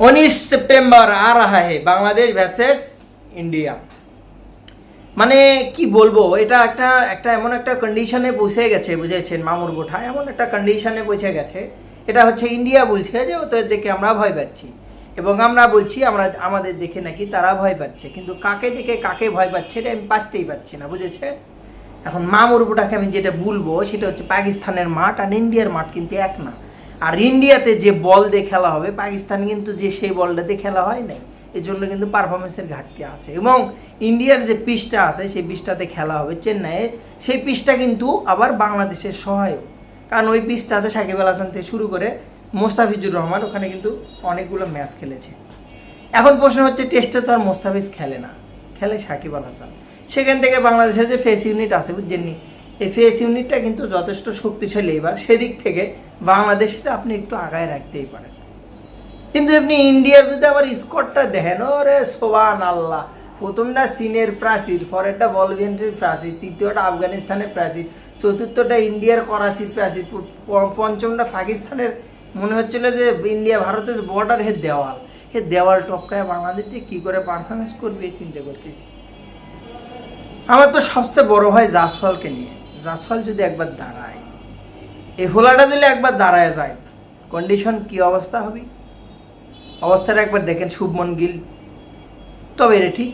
उन्नीस सितंबर आ रहा है বাংলাদেশ ভার্সেস ইন্ডিয়া মানে কি বলবো এটা একটা একটা এমন একটা কন্ডিশনে পৌঁছে গেছে বুঝেছেন মামুর গোঠা এমন একটা কন্ডিশনে পৌঁছে গেছে এটা হচ্ছে ইন্ডিয়া বলছে যে ওদের দেখে আমরা ভয় পাচ্ছি এবং আমরা বলছি আমরা আমাদের দেখে নাকি তারা ভয় পাচ্ছে কিন্তু কাকে দেখে কাকে ভয় পাচ্ছে এটা আমি বাঁচতেই পাচ্ছি না বুঝেছে এখন মামুর গোটাকে আমি যেটা বলবো সেটা হচ্ছে পাকিস্তানের মাঠ আর ইন্ডিয়ার মাঠ কিন্তু এক না আর ইন্ডিয়াতে যে বল দিয়ে খেলা হবে, পাকিস্তান কিন্তু যে সেই বলটাতে খেলা হয় নাই। এর জন্য কিন্তু পারফরমেন্সের ঘাটতি আছে এবং ইন্ডিয়ার যে পিচটা আছে, সেই পিচটাতে খেলা হবে চেন্নাইয়ে। সেই পিচটা কিন্তু আবার বাংলাদেশের সহায়ক। কারণ ওই পিচটাতে সাকিব আল হাসান থেকে শুরু করে মোস্তাফিজুর রহমান ওখানে কিন্তু অনেকগুলো ম্যাচ খেলেছে। এখন প্রশ্ন হচ্ছে, টেস্টে তো আর মোস্তাফিজ খেলে না। খেলে সাকিব আল হাসান। সেখান থেকে বাংলাদেশের যে ফেস ইউনিট আছে, বুঝছেননি? এই ফেস ইউনিটটা কিন্তু যথেষ্ট শক্তিশালী এবার। সেদিক থেকে বাংলাদেশটা আপনি একটু আগায় রাখতেই পারেন। কিন্তু আপনি ইন্ডিয়ার যদি আবার স্কোরটা দেখেন, ওরে সোবান আল্লাহ প্রথমটা চীনের প্রাচীর পরেরটা বলভেন্টের প্রাচীর তৃতীয়টা আফগানিস্তানের প্রাচীর চতুর্থটা ইন্ডিয়ার করাচির প্রাচীর পঞ্চমটা পাকিস্তানের। মনে হচ্ছিল যে ইন্ডিয়া, ভারতের বর্ডার হে দেওয়াল। হে দেওয়াল টপকায় বাংলাদেশ যে কী করে পারফরমেন্স করবে চিন্তা করতেছি। আমার তো সবচেয়ে বড় হয় জাসওয়ালকে নিয়ে। জাসওয়াল যদি একবার দাঁড়ায়, এই ফোলাটা যদি একবার দাঁড়ায় যায় কন্ডিশন কি অবস্থা হবে? অবস্থাটা একবার দেখেন শুভমন গিল। তবে এটা ঠিক,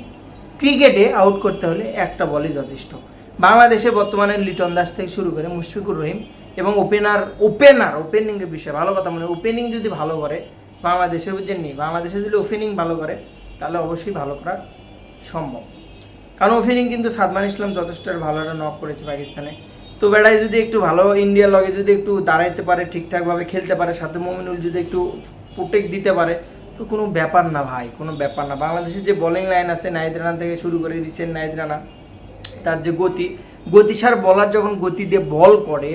ক্রিকেটে আউট করতে হলে একটা বলই যথেষ্ট। বাংলাদেশে বর্তমানে লিটন দাস থেকে শুরু করে মুশফিকুর রহিম এবং ওপেনার ওপেনার ওপেনিংয়ের বিষয়ে ভালো কথা মানে ওপেনিং যদি ভালো করে, বাংলাদেশে বুঝছেন নেই বাংলাদেশে যদি ওপেনিং ভালো করে, তাহলে অবশ্যই ভালো করা সম্ভব। কারণ ওপেনিং কিন্তু সাদমান ইসলাম যথেষ্ট ভালো একটা নক করেছে পাকিস্তানে। তো বেড়ায় যদি একটু ভালো ইন্ডিয়ার লগে যদি একটু দাঁড়াইতে পারে, ঠিকঠাকভাবে খেলতে পারে সাথে মমিনুল যদি একটু প্রোটেক্ট দিতে পারে, তো কোনো ব্যাপার না ভাই, কোনো ব্যাপার না। বাংলাদেশের যে বোলিং লাইন আছে, নাহিদ রানা থেকে শুরু করে রিসেন্ট নাহিদ রানা, তার যে গতি, গতিসার বলার যখন গতি দিয়ে বল করে,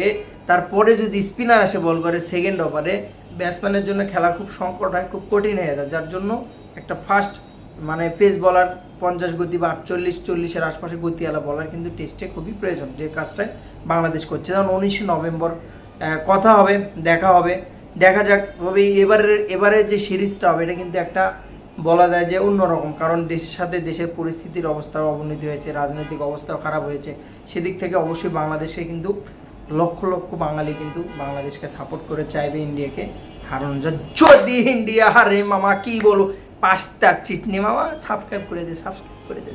তারপরে যদি স্পিনার আসে বল করে সেকেন্ড ওভারে ব্যাটসম্যানের জন্য খেলা খুব সংকট হয়, খুব কঠিন হয়ে যায়, যার জন্য একটা ফাস্ট মানে পেস বলার পঞ্চাশ গতি বা আটচল্লিশ, চল্লিশের আশপাশে গতিওয়ালা বলার কিন্তু টেস্টে খুবই প্রয়োজন যে কাজটায় বাংলাদেশ করছে। যেমন উনিশে নভেম্বর কথা হবে, দেখা হবে। দেখা যাক, তবে এবারের এবারের যে সিরিজটা হবে, এটা কিন্তু একটা বলা যায় যে অন্যরকম। কারণ দেশের সাথে দেশের পরিস্থিতির অবস্থাও অবনতি হয়েছে, রাজনৈতিক অবস্থাও খারাপ হয়েছে। সেদিক থেকে অবশ্যই বাংলাদেশে কিন্তু লক্ষ লক্ষ বাঙালি কিন্তু বাংলাদেশকে সাপোর্ট করে চাইবে ইন্ডিয়াকে হারানো যদি ইন্ডিয়া হারে, মামা, কি বলো? পাঁচটা চিটনি মামা সাবস্ক্রাইব করে দে সাবস্ক্রাইব করে দে।